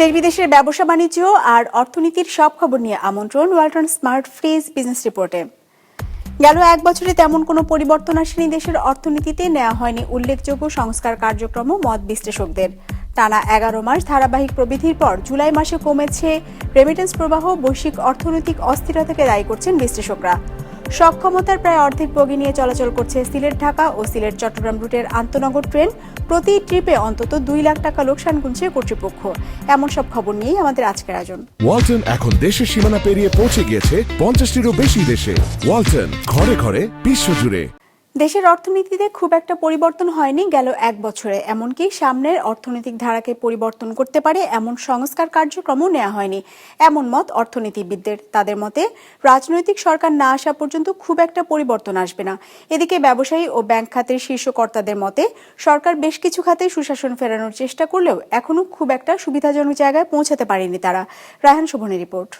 দেশ বিদেশের ব্যবসা বাণিজ্য আর অর্থনীতির সব খবর নিয়ে আমন্ত্রণ ওয়ালটন স্মার্ট ফ্রিজ বিজনেস রিপোর্টে। গেল এক বছরে তেমন কোনো পরিবর্তন আসেনি দেশের অর্থনীতিতে নেওয়া হয়নি উল্লেখযোগ্য সংস্কার কার্যক্রম মত বিশ্লেষকদের। টানা এগারো মাস ধারাবাহিক প্রবৃদ্ধির পর জুলাই মাসে কমেছে রেমিটেন্স প্রবাহ, বৈশ্বিক অর্থনৈতিক অস্থিরতাকে দায়ী করছেন বিশ্লেষকরা। সক্ষমতার প্রায় অর্ধেক বগি নিয়ে চলাচল করছে সিলেট, ঢাকা ও সিলেট, চট্টগ্রাম রুটের আন্তনগর ট্রেন। প্রতি ট্রিপে অন্তত দুই লাখ টাকা লোকসান গুনছে কর্তৃপক্ষ। এমন সব খবর নিয়েই আমাদের আজকের আয়োজন। ওয়ালটন এখন দেশের সীমানা পেরিয়ে পৌঁছে গিয়েছে পঞ্চাশটিরও বেশি দেশে। ওয়ালটন, ঘরে ঘরে বিশ্বজুড়ে দেশের অর্থনীতিতে খুব একটা পরিবর্তন হয়নি গেল এক বছরে, এমনকি সামনের অর্থনৈতিক ধারাকে পরিবর্তন করতে পারে এমন সংস্কার কার্যক্রমও নেওয়া হয়নি। এমন মত অর্থনীতিবিদদের। তাদের মতে, রাজনৈতিক সরকার না আসা পর্যন্ত খুব একটা পরিবর্তন আসবে না। এদিকে ব্যবসায়ী ও ব্যাংক খাতের শীর্ষকর্তাদের মতে, সরকার বেশ কিছু খাতে সুশাসন ফেরানোর চেষ্টা করলেও এখনও খুব একটা সুবিধাজনক জায়গায় পৌঁছাতে পারেনি তারা। রায়হান শোভনের রিপোর্ট।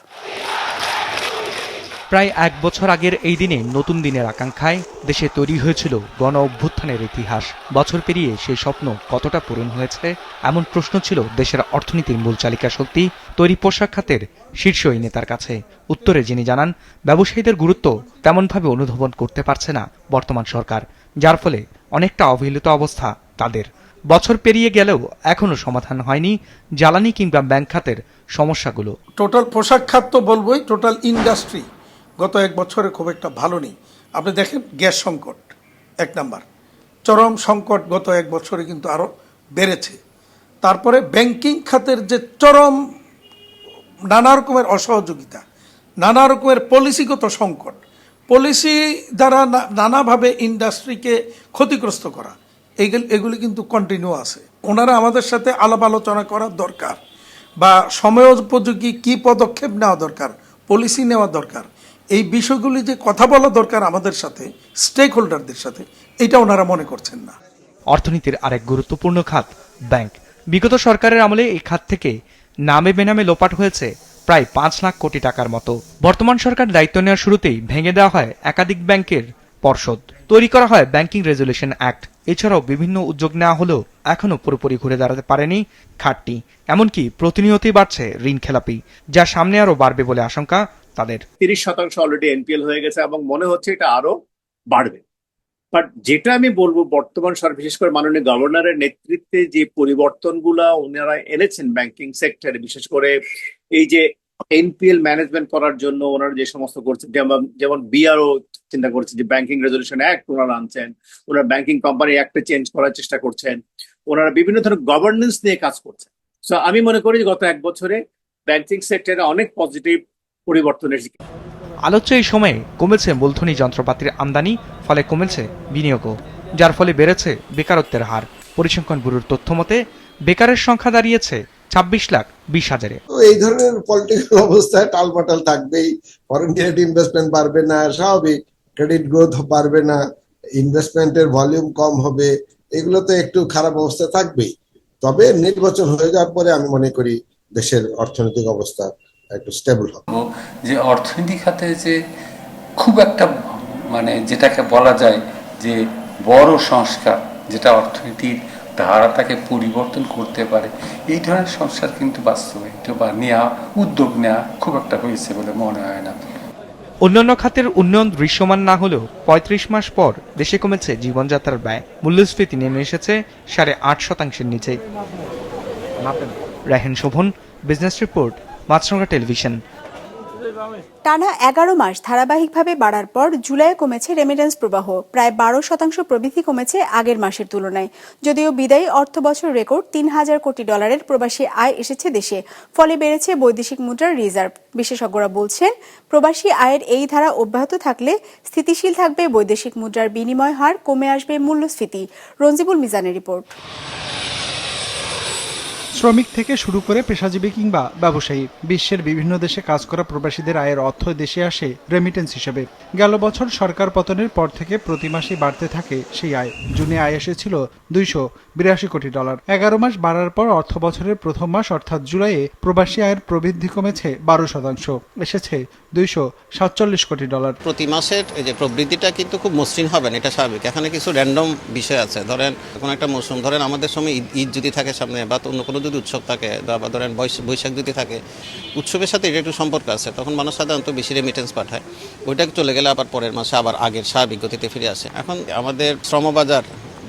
প্রায় এক বছর আগের এই দিনে নতুন দিনের আকাঙ্ক্ষায় দেশে তৈরি হয়েছিল গণ অভ্যুত্থানের ইতিহাস। বছর পেরিয়ে সেই স্বপ্ন কতটা পূরণ হয়েছে, এমন প্রশ্ন ছিল দেশের অর্থনীতির মূল চালিকা শক্তি, তৈরি পোশাক খাতের শীর্ষ এই নেতার কাছে। উত্তরে যিনি জানান, ব্যবসায়ীদের গুরুত্ব তেমনভাবে অনুধাবন করতে পারছে না বর্তমান সরকার, যার ফলে অনেকটা অবহেলিত অবস্থা তাদের। বছর পেরিয়ে গেলেও এখনও সমাধান হয়নি জ্বালানি কিংবা ব্যাংক খাতের সমস্যাগুলো। টোটাল পোশাক খাত তো বলবোই টোটাল ইন্ডাস্ট্রি গত এক বছরে খুব একটা ভালো নেই। আপনি দেখেন, গ্যাস সংকট, এক নাম্বার। চরম সংকট গত এক বছরে কিন্তু আরও বেড়েছে। তারপরে ব্যাংকিং খাতের যে চরম, নানা রকমের অসহযোগিতা, নানা রকমের পলিসিগত সংকট, পলিসি দ্বারা নানাভাবে ইন্ডাস্ট্রিকে ক্ষতিগ্রস্ত করা এগুলি এগুলি কিন্তু কন্টিনিউ আছে। ওনারা আমাদের সাথে আলাপ আলোচনা করা দরকার, বা সময়োপযোগী কি পদক্ষেপ নেওয়া দরকার, পলিসি নেওয়া দরকার এই বিষয়গুলি যে কথা বলা দরকার আমাদের সাথে স্টেক হোল্ডারদের সাথে, এটা ওনারা মনে করছেন না। অর্থনীতির আরেক গুরুত্বপূর্ণ খাত, ব্যাংক। বিগত সরকারের আমলে এই খাত থেকে নামে বেনামে লোপাট হয়েছে প্রায় পাঁচ লাখ কোটি টাকার মতো। বর্তমান সরকার দায়িত্ব নেওয়ার শুরুতেই ভেঙে দেওয়া হয় একাধিক ব্যাংকের পর্ষদ। তৈরি করা হয় ব্যাংকিং রেজুলেশন অ্যাক্ট এছাড়াও বিভিন্ন উদ্যোগ নেওয়া হলেও এখনও পুরোপুরি ঘুরে দাঁড়াতে পারেনি খাতটি এমনকি প্রতিনিয়তই বাড়ছে ঋণ খেলাপি, যা সামনে আরও বাড়বে বলে আশঙ্কা তাদের। তিরিশ শতাংশ অলরেডি এনপিএল হয়ে গেছে এবং মনে হচ্ছে এটা আরও বাড়বে। বাট যেটা আমি বলব, বর্তমান সরকার বিশেষ করে মাননীয় গভর্নরের নেতৃত্বে যে পরিবর্তনগুলা ওনারা এনেছেন ব্যাংকিং সেক্টরে বিশেষ করে এই যে এনপিএল ম্যানেজমেন্ট করার জন্য ওনারা যে সমস্ত করছেন যেমন যেমন বিআরও চিন্তা করছে যে ব্যাংকিং রেজলিউশন অ্যাক্ট ওনারা আনছেন, ওনারা ব্যাংকিং কোম্পানি অ্যাক্টে চেঞ্জ করার চেষ্টা করছেন, ওনারা বিভিন্ন ধরনের গভর্নেন্স নিয়ে কাজ করছেন। সো আমি মনে করি গত এক বছরে ব্যাংকিং সেক্টরে অনেক পজিটিভ পরিবর্তন এসেছে। আলোচ্য এই সময়ে কমেছে মূলধনী যন্ত্রপাতির আমদানি, ফলে কমেছে বিনিয়োগও, যার ফলে বেড়েছে বেকারত্বের হার। পরিসংখ্যান ব্যুরোর তথ্য মতে, বেকারের সংখ্যা দাঁড়িয়েছে ছাব্বিশ লাখ বিশ হাজারে। তো এই ধরনের পলিটিক্যাল অবস্থায় টালপাটাল থাকবেই। ফরেন ডিরেক্ট ইনভেস্টমেন্ট বাড়বে না স্বাভাবিক। ক্রেডিট গ্রোথ বাড়বে না ইনভেস্টমেন্টের ভলিউম কম হবে এগুলো তো একটু খারাপ অবস্থা থাকবেই। তবে নির্বাচন হয়ে যাওয়ার পরে আমি মনে করি দেশের অর্থনৈতিক অবস্থা একটু স্টেবল হবে। যে অর্থনীতি খাতে যে খুব একটা মানে যেটাকে বলা যায় যে বড় সংস্কার যেটা অর্থনীতির ধারাটাকে পরিবর্তন করতে পারে। এই ধরনের সংস্কার কিন্তু বাস্তবায়িত বা নেওয়া উদ্যোগ নেওয়া খুব একটা হয়েছে বলে মনে হয় না। অন্যান্য খাতের উন্নয়ন দৃশ্যমান না হলেও পঁয়ত্রিশ মাস পর দেশে কমেছে জীবনযাত্রার ব্যয়। মূল্যস্ফীতি নেমে এসেছে সাড়ে আট শতাংশের নিচে। Raihan Shovon business report Maasranga television. টানা এগারো মাস ধারাবাহিকভাবে বাড়ার পর জুলাইয়ে কমেছে রেমিটেন্স প্রবাহ। প্রায় বারো শতাংশ প্রবৃদ্ধি কমেছে আগের মাসের তুলনায়। যদিও বিদায়ী অর্থ বছর রেকর্ড তিন হাজার কোটি ডলারের প্রবাসী আয় এসেছে দেশে। ফলে বেড়েছে বৈদেশিক মুদ্রার রিজার্ভ বিশেষজ্ঞরা বলছেন, প্রবাসী আয়ের এই ধারা অব্যাহত থাকলে স্থিতিশীল থাকবে বৈদেশিক মুদ্রার বিনিময় হার, কমে আসবে মূল্যস্ফীতি। রঞ্জিবুল মিজানের রিপোর্ট। শ্রমিক থেকে শুরু করে পেশাজীবী কিংবা ব্যবসায়ী, বিশ্বের বিভিন্ন দেশে কাজ করা প্রবাসীদের আয়ের অর্থ দেশে আসে রেমিটেন্স হিসেবে। গেল বছর সরকার পতনের পর থেকে প্রতি মাসে বাড়তে থাকে সেই আয়। জুনে আয় এসেছিল দুইশো বিরাশি কোটি ডলার। এগারো মাস বাড়ার পর অর্থ বছরের প্রথম মাস অর্থাৎ জুলাইয়ে প্রবাসী আয়ের প্রবৃদ্ধি কমেছে বারো শতাংশ। এসেছে দুইশো সাতচল্লিশ কোটি ডলার। প্রতি মাসের যে প্রবৃদ্ধিটা কিন্তু খুব মসৃণ হবে এটা স্বাভাবিক। এখানে কিছু র্যান্ডম বিষয় আছে। ধরেন, কোনো একটা মৌসুম, ধরেন আমাদের সময় ঈদ যদি থাকে সামনে বা অন্য কোনো যদি উৎসব থাকে, বা ধরেন বৈশ- বৈশাখ যদি থাকে, উৎসবের সাথে এটা একটু সম্পর্ক আছে। তখন মানুষ সাধারণত বেশি রেমিটেন্স পাঠায়। ওইটা চলে গেলে আবার পরের মাসে আবার আগের স্বাভাবিক গতিতে ফিরে আসে। এখন আমাদের শ্রমবাজার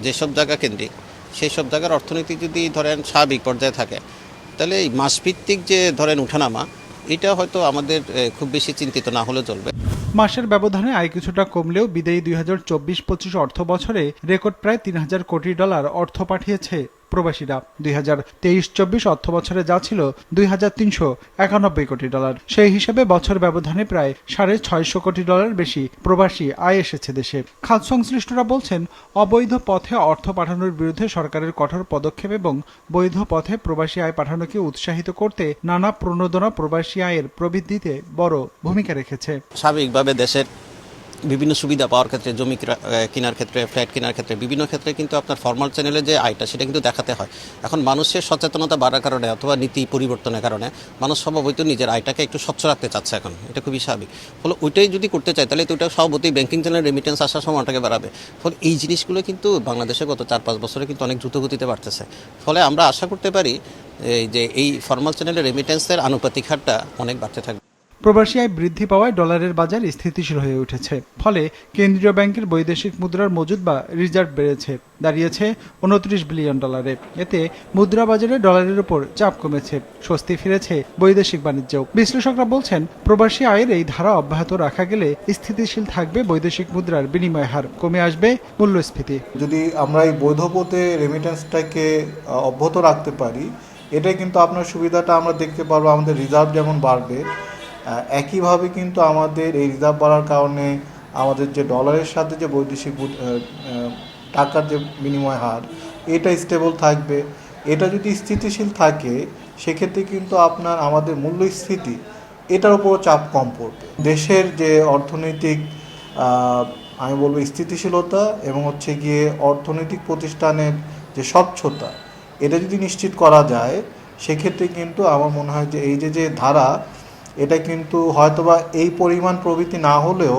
যেসব জায়গা কেন্দ্রিক, সেই সব জায়গার অর্থনীতি যদি ধরেন স্বাভাবিক পর্যায়ে থাকে, তাহলে এই মাসভিত্তিক যে ধরেন উঠানামা, এটা হয়তো আমাদের খুব বেশি চিন্তিত না হলে চলবে। মাসের ব্যবধানে আয় কিছুটা কমলেও বিদায়ী দুই হাজার চব্বিশ পঁচিশ অর্থ বছরে রেকর্ড প্রায় তিন হাজার কোটি ডলার অর্থ পাঠিয়েছে প্রবাসীরা। দুই হাজার তেইশ চব্বিশ অর্থ বছরে যা ছিল দুই হাজার তিনশো একানব্বই কোটি ডলার। সেই হিসেবে বছর ব্যবধানে প্রায় সাড়ে ছয়শো কোটি ডলার বেশি প্রবাসী আয় এসেছে দেশে। খাত সংশ্লিষ্টরা বলছেন, অবৈধ পথে অর্থ পাঠানোর বিরুদ্ধে সরকারের কঠোর পদক্ষেপ এবং বৈধ পথে প্রবাসী আয় পাঠানোকে উৎসাহিত করতে নানা প্রণোদনা প্রবাসী আয়ের প্রবৃদ্ধিতে বড় ভূমিকা রেখেছে। স্বাভাবিকভাবে দেশের বিভিন্ন সুবিধা পাওয়ার ক্ষেত্রে, জমি কেনার ক্ষেত্রে, ফ্ল্যাট কেনার ক্ষেত্রে, বিভিন্ন ক্ষেত্রে কিন্তু আপনার ফর্মাল চ্যানেলে যে আয়টা, সেটা কিন্তু দেখাতে হয়। এখন মানুষের সচেতনতা বাড়ার কারণে অথবা নীতি পরিবর্তনের কারণে মানুষ স্বভাবতই নিজের আয়টাকে একটু স্বচ্ছ রাখতে চাচ্ছে এখন। এটা খুবই স্বাভাবিক। ফলে ওইটাই যদি করতে চায়, তাহলে তো ওটা স্বভাবতই ব্যাংকিং চ্যানেল রেমিটেন্স আসার সময়টাকে বাড়াবে। ফলে এই জিনিসগুলো কিন্তু বাংলাদেশে গত চার পাঁচ বছরে কিন্তু অনেক দ্রুত গতিতে বাড়তেছে। ফলে আমরা আশা করতে পারি এই যে এই ফর্মাল চ্যানেলের রেমিটেন্সের আনুপাতিক হারটা অনেক বাড়তে থাকবে। প্রবাসী আয় বৃদ্ধি পাওয়ায় ডলারের বাজার স্থিতিশীল হয়ে উঠেছে। ফলে কেন্দ্রীয় ব্যাংকের বৈদেশিক মুদ্রার মজুদ বা রিজার্ভ বেড়েছে, দাঁড়িয়েছে উনত্রিশ বিলিয়ন ডলারে। এতে মুদ্রা বাজারে ডলারের উপর চাপ কমেছে, স্বস্তি ফিরেছে বৈদেশিক বাণিজ্যেও বিশ্লেষকরা বলছেন, প্রবাসী আয়ের এই ধারা অব্যাহত রাখা গেলে স্থিতিশীল থাকবে বৈদেশিক মুদ্রার বিনিময় হার। কমে আসবে মূল্যস্ফীতি। যদি আমরা এই বৈধ পথে রেমিটেন্সটাকে অব্যাহত রাখতে পারি, এটাই কিন্তু আপনার সুবিধাটা আমরা দেখতে পারব, আমাদের রিজার্ভ যেমন বাড়বে একইভাবে কিন্তু আমাদের এই রিজার্ভ বাড়ার কারণে আমাদের যে ডলারের সাথে যে বৈদেশিক টাকার যে বিনিময় হার, এটা স্টেবল থাকবে। এটা যদি স্থিতিশীল থাকে, সেক্ষেত্রে কিন্তু আপনার আমাদের মূল্যস্ফীতি, এটার উপর চাপ কম পড়বে। দেশের যে অর্থনৈতিক আমি বলব স্থিতিশীলতা এবং হচ্ছে গিয়ে অর্থনৈতিক প্রতিষ্ঠানের যে স্বচ্ছতা, এটা যদি নিশ্চিত করা যায়, সেক্ষেত্রে কিন্তু আমার মনে হয় যে এই যে যে ধারা এটা কিন্তু হয়তোবা এই পরিমাণ প্রবৃত্তি না হলেও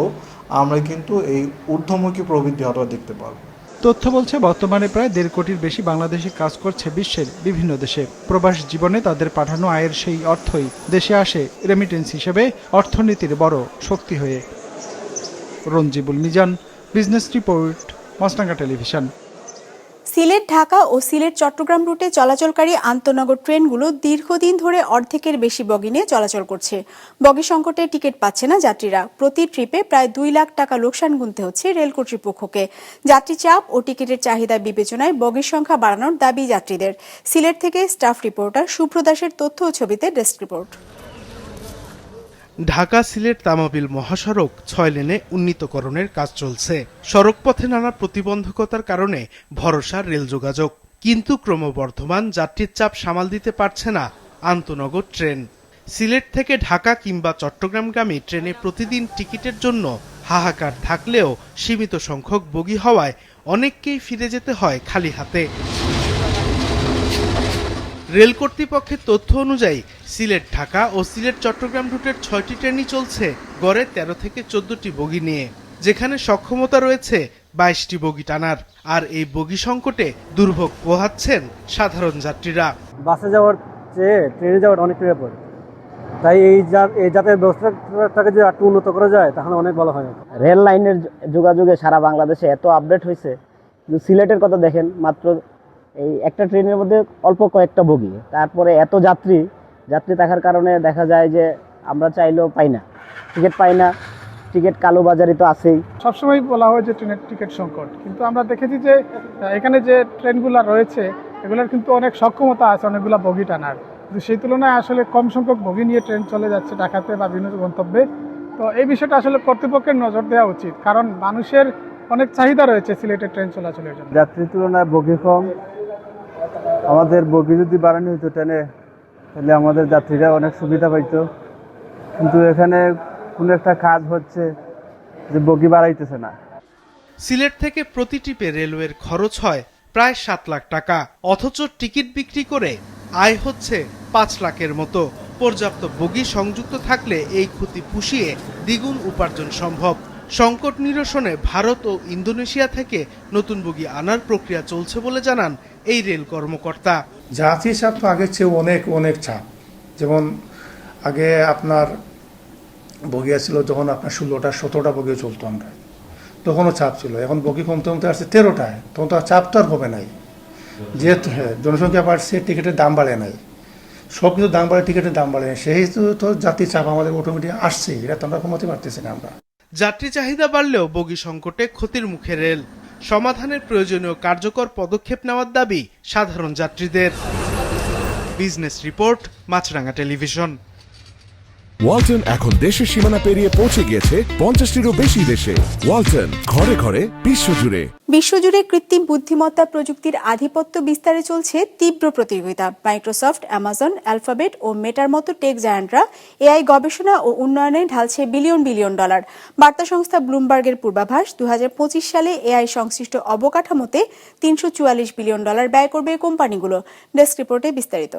আমরা কিন্তু এই ঊর্ধ্বমুখী প্রবৃদ্ধি হয়তো দেখতে পারব। তথ্য বলছে, বর্তমানে প্রায় দেড় কোটির বেশি বাংলাদেশি কাজ করছে বিশ্বের বিভিন্ন দেশে। প্রবাস জীবনে তাদের পাঠানো আয়ের সেই অর্থই দেশে আসে রেমিটেন্স হিসেবে অর্থনীতির বড় শক্তি হয়ে। Ranjibul Mizan business report Maasranga television Sylhet, Dhaka ও সিলেট চট্টগ্রাম রুটে চলাচলকারী আন্তনগর ট্রেনগুলো দীর্ঘদিন ধরে অর্ধেকের বেশি বগি নিয়ে চলাচল করছে। বগি সংকটে টিকিট পাচ্ছে না যাত্রীরা। প্রতি ট্রিপে প্রায় দুই লাখ টাকা লোকসান গুনতে হচ্ছে রেল কর্তৃপক্ষকে। যাত্রী চাপ ও টিকিটের চাহিদা বিবেচনায় বগির সংখ্যা বাড়ানোর দাবি যাত্রীদের। সিলেট থেকে স্টাফ রিপোর্টার সুপ্রদাসের তথ্য ও ছবিতে ডেস্ক রিপোর্ট। ঢাকা সিলেট তামাবিল মহাসড়ক ছয় লেনে উন্নীতকরণের কাজ চলছে। সড়কপথে নানা প্রতিবন্ধকতার কারণে ভরসা, রেল যোগাযোগ। কিন্তু ক্রমবর্ধমান যাত্রীর চাপ সামাল দিতে পারছে না আন্তনগর ট্রেন। সিলেট থেকে ঢাকা কিংবা চট্টগ্রামগামী ট্রেনে প্রতিদিন টিকিটের জন্য হাহাকার থাকলেও সীমিত সংখ্যক বগি হওয়ায় অনেককেই ফিরে যেতে হয় খালি হাতে। রেল কর্তৃপক্ষের তথ্য অনুযায়ী সিলেট ঢাকা ও সিলেট চট্টগ্রাম রুটের ছয়টি ট্রেনই চলছে গড়ে তেরো থেকে চোদ্দটি বগি নিয়ে যেখানে সক্ষমতা রয়েছে বাইশটি বগি টানার। আর এই বগি সংকটে দুর্ভোগ পোহাচ্ছেন সাধারণ যাত্রীরা। বাসে যাওয়ার চেয়ে ট্রেনে যাওয়ার অনেক নিরাপদ তাই এই যা- এই যাতায়াত ব্যবস্থাটাকে যদি একটু উন্নত করা যায় তাহলে অনেক ভালো হয়। রেল লাইনের যোগাযোগে সারা বাংলাদেশে এত আপডেট হয়েছে কিন্তু সিলেটের কথা দেখেন মাত্র এই একটা ট্রেনের মধ্যে অল্প কয়েকটা বগি। তারপরে এত যাত্রী যাত্রী থাকার কারণে দেখা যায় যে আমরা চাইলেও পাই না। টিকিট পাই না। টিকিট কালোবাজারি তো আছেই। সবসময় বলা হয় যে ট্রেনের টিকিট সংকট। কিন্তু আমরা দেখেছি যে এখানে যে ট্রেনগুলো রয়েছে এগুলোর কিন্তু অনেক সক্ষমতা আছে অনেকগুলো বগি টানার। কিন্তু সেই তুলনায় আসলে কম সংখ্যক বগি নিয়ে ট্রেন চলে যাচ্ছে ঢাকাতে বা বিভিন্ন গন্তব্যে। তো এই বিষয়টা আসলে কর্তৃপক্ষের নজর দেওয়া উচিত। কারণ মানুষের অনেক চাহিদা রয়েছে সিলেটের ট্রেন চলাচলের জন্য। যাত্রীর তুলনায় বগি কম। আমাদের বগি যদি বাড়ানো হতো ট্রেনে, তাহলে আমাদের যাত্রীরা অনেক সুবিধা পাইতো। কিন্তু এখানে কোনো একটা কাজ হচ্ছে যে বগি বাড়াইতেছে না। সিলেট থেকে প্রতি ট্রিপে রেলওয়ের খরচ হয় প্রায় সাত লাখ টাকা, অথচ টিকিট বিক্রি করে আয় হচ্ছে পাঁচ লাখের মতো। পর্যাপ্ত বগি সংযুক্ত থাকলে এই ক্ষতি পুষিয়ে দ্বিগুণ উপার্জন সম্ভব। সংকট নিরসনে ভারত ও ইন্দোনেশিয়া থেকে নতুন বগি আনার প্রক্রিয়া চলছে বলে জানান এই রেল কর্মকর্তা। জাতীয় চাপ তো আগের চেয়ে অনেক অনেক চাপ। যেমন আগে আপনার বগিয়া ছিল যখন আপনার ষোলোটা, সতেরোটা বগিয়ে চলতো আমরা। তখনও চাপ ছিল। এখন বগি কমতে কমতে আসছে তেরোটায় তখন তো আর চাপ তো আর হবে নাই। যেহেতু হ্যাঁ জনসংখ্যা বাড়ছে, টিকিটের দাম বাড়ে নাই। সব কিছু দাম বাড়ে, টিকিটের দাম বাড়ে নাই। সেই তো জাতির চাপ আমাদের অটোমেটিক আসছে এটা তো আমরা কমাতে পারতেছি না আমরা। যাত্রী চাহিদা বাড়লেও বগি সংকটে ক্ষতির মুখে রেল। সমাধানের প্রয়োজনীয় কার্যকর পদক্ষেপ নেওয়ার দাবি সাধারণ যাত্রীদের। Business report Maasranga television. Walton এখন দেশের সীমানা পেরিয়ে পৌঁছে গিয়েছে পঞ্চাশটিরও বেশি দেশে। ওয়ালটন ঘরে ঘরে বিশ্বজুড়ে। বিশ্বজুড়ে কৃত্রিম বুদ্ধিমত্তা প্রযুক্তির আধিপত্য বিস্তারে চলছে তীব্র প্রতিযোগিতা। মাইক্রোসফট অ্যামাজন অ্যালফাবেট ও মেটার মতো টেক জায়ান্টরা এআই গবেষণা ও উন্নয়নে ঢালছে বিলিয়ন বিলিয়ন ডলার। বার্তা সংস্থা ব্লুমবার্গের পূর্বাভাস দু হাজার পঁচিশ সালে এআই সংশ্লিষ্ট অবকাঠামোতে তিনশো চুয়াল্লিশ বিলিয়ন ডলার ব্যয় করবে এই কোম্পানিগুলো। ডেস্ক রিপোর্টে বিস্তারিত.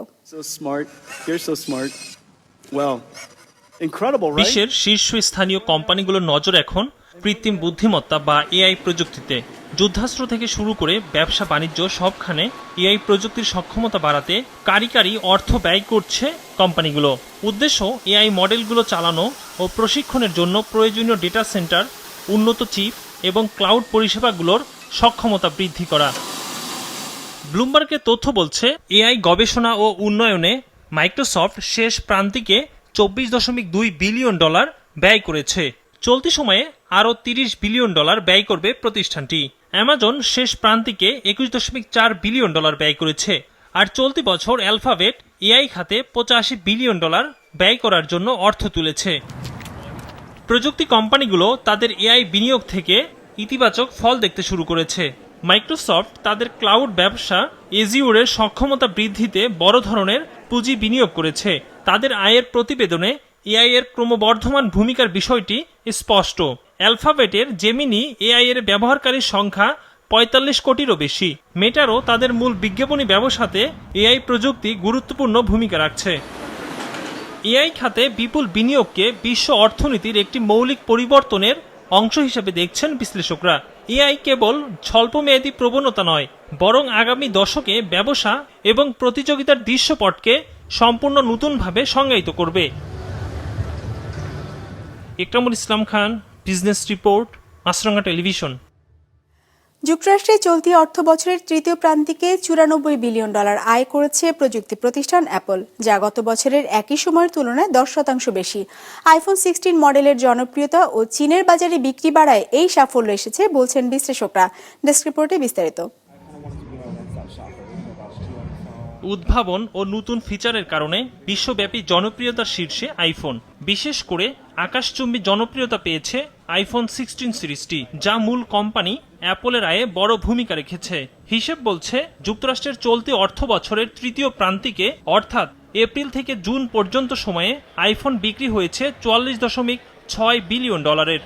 বিশ্বের শীর্ষস্থানীয় কোম্পানিগুলোর নজর এখন কৃত্রিম বুদ্ধিমত্তা বা এআই প্রযুক্তিতে। যুদ্ধাস্ত্র থেকে শুরু করে ব্যবসা, বাণিজ্য সবখানে এআই প্রযুক্তির সক্ষমতা বাড়াতে কারি কারি অর্থ ব্যয় করছে কোম্পানিগুলো। উদ্দেশ্য, এআই মডেলগুলো চালানো ও প্রশিক্ষণের জন্য প্রয়োজনীয় ডেটা সেন্টার, উন্নত চিপ এবং ক্লাউড পরিষেবাগুলোর সক্ষমতা বৃদ্ধি করা। ব্লুমবার্গের তথ্য বলছে, এআই গবেষণা ও উন্নয়নে মাইক্রোসফট শেষ প্রান্তিকে চব্বিশ দশমিক দুই বিলিয়ন ডলার ব্যয় করেছে। চলতি সময়ে আরও তিরিশ বিলিয়ন ডলার ব্যয় করবে প্রতিষ্ঠানটি। অ্যামাজন শেষ প্রান্তিকে একুশ দশমিক চার বিলিয়ন ডলার ব্যয় করেছে। আর চলতি বছর অ্যালফাবেট এআই খাতে পঁচাশি বিলিয়ন ডলার ব্যয় করার জন্য অর্থ তুলেছে। প্রযুক্তি কোম্পানিগুলো তাদের এআই বিনিয়োগ থেকে ইতিবাচক ফল দেখতে শুরু করেছে। মাইক্রোসফট তাদের ক্লাউড ব্যবসা এজিউরের সক্ষমতা বৃদ্ধিতে বড় ধরনের পুঁজি বিনিয়োগ করেছে। তাদের আয়ের প্রতিবেদনে এআই এর ক্রমবর্ধমান ভূমিকার বিষয়টি স্পষ্ট। অ্যালফাবেটের জেমিনি এআই এর ব্যবহারকারীর সংখ্যা পঁয়তাল্লিশ কোটিরও বেশি। মেটারও তাদের মূল বিজ্ঞাপনী ব্যবসাতে এআই প্রযুক্তি গুরুত্বপূর্ণ ভূমিকা রাখছে। এআই খাতে বিপুল বিনিয়োগকে বিশ্ব অর্থনীতির একটি মৌলিক পরিবর্তনের অংশ হিসেবে দেখছেন বিশ্লেষকরা। এআই কেবল স্বল্প স্বল্পমেয়াদী প্রবণতা নয়, বরং আগামী দশকে ব্যবসা এবং প্রতিযোগিতার দৃশ্যপটকে সম্পূর্ণ নতুনভাবে সংজ্ঞায়িত করবে। Ikramul Islam Khan, business report Maasranga television. যুক্তরাষ্ট্রে চলতি অর্থ বছরের তৃতীয় প্রান্তিকে চুরানব্বই বিলিয়ন ডলার আয় করেছে প্রযুক্তি প্রতিষ্ঠান অ্যাপল, যা গত বছরের একই সময়ের তুলনায় দশ শতাংশ বেশি। আইফোন সিক্সটিন মডেলের জনপ্রিয়তা ও চীনের বাজারে বিক্রি বাড়ায় এই সাফল্য এসেছে, বলছেন বিশ্লেষকরা। ডেস্ক রিপোর্টে বিস্তারিত। উদ্ভাবন ও নতুন ফিচারের কারণে বিশ্বব্যাপী জনপ্রিয়তার শীর্ষে আইফোন। বিশেষ করে আকাশচুম্বী জনপ্রিয়তা পেয়েছে আইফোন সিক্সটিন সিরিজটি, যা মূল কোম্পানি অ্যাপলের আয়ে বড় ভূমিকা রেখেছে। হিসেব বলছে, যুক্তরাষ্ট্রের চলতি অর্থ বছরের তৃতীয় প্রান্তিকে, অর্থাৎ এপ্রিল থেকে জুন পর্যন্ত সময়ে আইফোন বিক্রি হয়েছে চুয়াল্লিশ দশমিক ছয় বিলিয়ন ডলারের।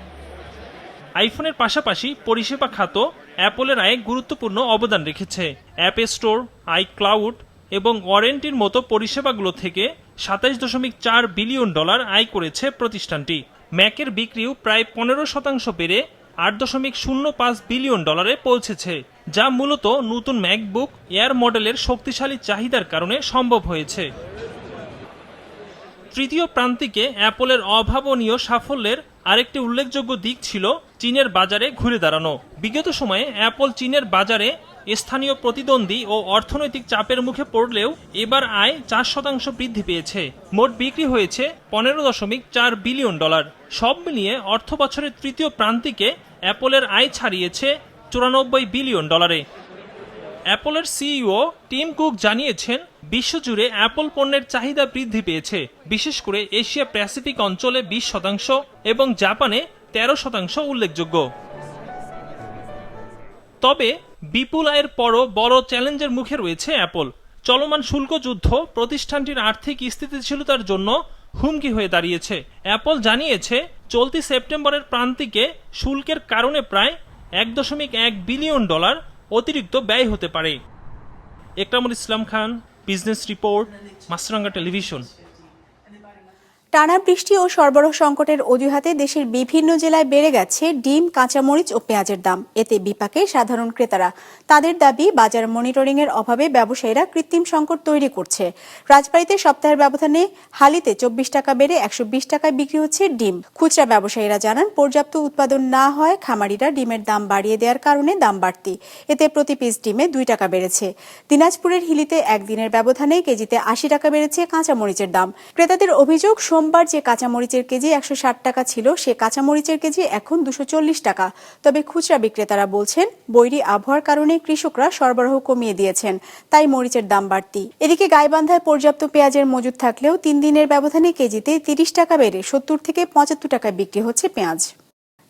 আইফোনের পাশাপাশি পরিষেবা খাত অ্যাপলের আয়ে গুরুত্বপূর্ণ অবদান রেখেছে। অ্যাপ স্টোর আই ক্লাউড এবং ওয়ারেন্টির মতো পরিষেবাগুলো থেকে সাতাইশ দশমিক চার বিলিয়ন ডলার আয় করেছে প্রতিষ্ঠানটি। ম্যাকের বিক্রিও প্রায় পনেরো শতাংশ বেড়ে আট দশমিক শূন্য পাঁচ বিলিয়ন ডলারে পৌঁছেছে, যা মূলত নতুন ম্যাকবুক এয়ার মডেলের শক্তিশালী চাহিদার কারণে সম্ভব হয়েছে। তৃতীয় প্রান্তিকে অ্যাপলের অভাবনীয় সাফল্যের আরেকটি উল্লেখযোগ্য দিক ছিল চীনের বাজারে ঘুরে দাঁড়ানো। বিগত সময়ে অ্যাপল চীনের বাজারে স্থানীয় প্রতিদ্বন্দ্বী ও অর্থনৈতিক চাপের মুখে পড়লেও এবার আয় চার শতাংশ বৃদ্ধি পেয়েছে। মোট বিক্রি হয়েছে পনেরো দশমিক চার বিলিয়ন ডলার। সব মিলিয়ে অর্থ বছরের তৃতীয় প্রান্তিকে অ্যাপলের আয় ছাড়িয়েছে চুরানব্বই বিলিয়ন ডলারে। অ্যাপলের সিইও টিম কুক জানিয়েছেন, বিশ্বজুড়ে অ্যাপল পণ্যের চাহিদা বৃদ্ধি পেয়েছে। বিশেষ করে এশিয়া প্যাসিফিক অঞ্চলে বিশ শতাংশ এবং জাপানে তেরো শতাংশ উল্লেখযোগ্য। তবে বিপুল আয়ের পরও বড় চ্যালেঞ্জের মুখে রয়েছে অ্যাপল। চলমান শুল্ক যুদ্ধ, প্রতিষ্ঠানটির আর্থিক স্থিতিশীলতার জন্য হুমকি হয়ে দাঁড়িয়েছে। অ্যাপল জানিয়েছে, চলতি সেপ্টেম্বরের প্রান্তিকে শুল্কের কারণে প্রায় এক দশমিক এক বিলিয়ন ডলার অতিরিক্ত ব্যয় হতে পারে। Ekramul Islam Khan, business report Maasranga television. টানা বৃষ্টি ও সরবরাহ সংকটের অজুহাতে দেশের বিভিন্ন জেলায় বেড়ে গেছে ডিম, কাঁচামরিচ ও পেঁয়াজের দাম। এতে বিপাকে সাধারণ ক্রেতারা। তাদের দাবি, বাজার মনিটরিং এর অভাবে ব্যবসায়ীরা কৃত্রিম সংকট তৈরি করছে। রাজবাড়িতে সপ্তাহের ব্যবধানে হালিতে চব্বিশ টাকা বেড়ে একশো বিশ টাকায় বিক্রি হচ্ছে ডিম। খুচরা ব্যবসায়ীরা জানান, পর্যাপ্ত উৎপাদন না হয়, খামারিরা ডিমের দাম বাড়িয়ে দেওয়ার কারণে দাম বাড়তি। এতে প্রতি পিস ডিমে দুই টাকা বেড়েছে। দিনাজপুরের হিলিতে একদিনের ব্যবধানে কেজিতে আশি টাকা বেড়েছে কাঁচামরিচের দাম। ক্রেতাদের অভিযোগ সোমবার যে কাঁচামরিচের কেজি একশো ষাট টাকা ছিল, সে কাঁচামরিচের কেজি এখন দুশো চল্লিশ টাকা। তবে খুচরা বিক্রেতারা বলছেন, বৈরী আবহাওয়ার কারণে কৃষকরা সরবরাহ কমিয়ে দিয়েছেন, তাই মরিচের দাম বাড়তি। এদিকে গাইবান্ধায় পর্যাপ্ত পেঁয়াজের মজুদ থাকলেও তিন দিনের ব্যবধানে কেজিতে তিরিশ টাকা বেড়ে সত্তর থেকে পঁচাত্তর টাকায় বিক্রি হচ্ছে পেঁয়াজ।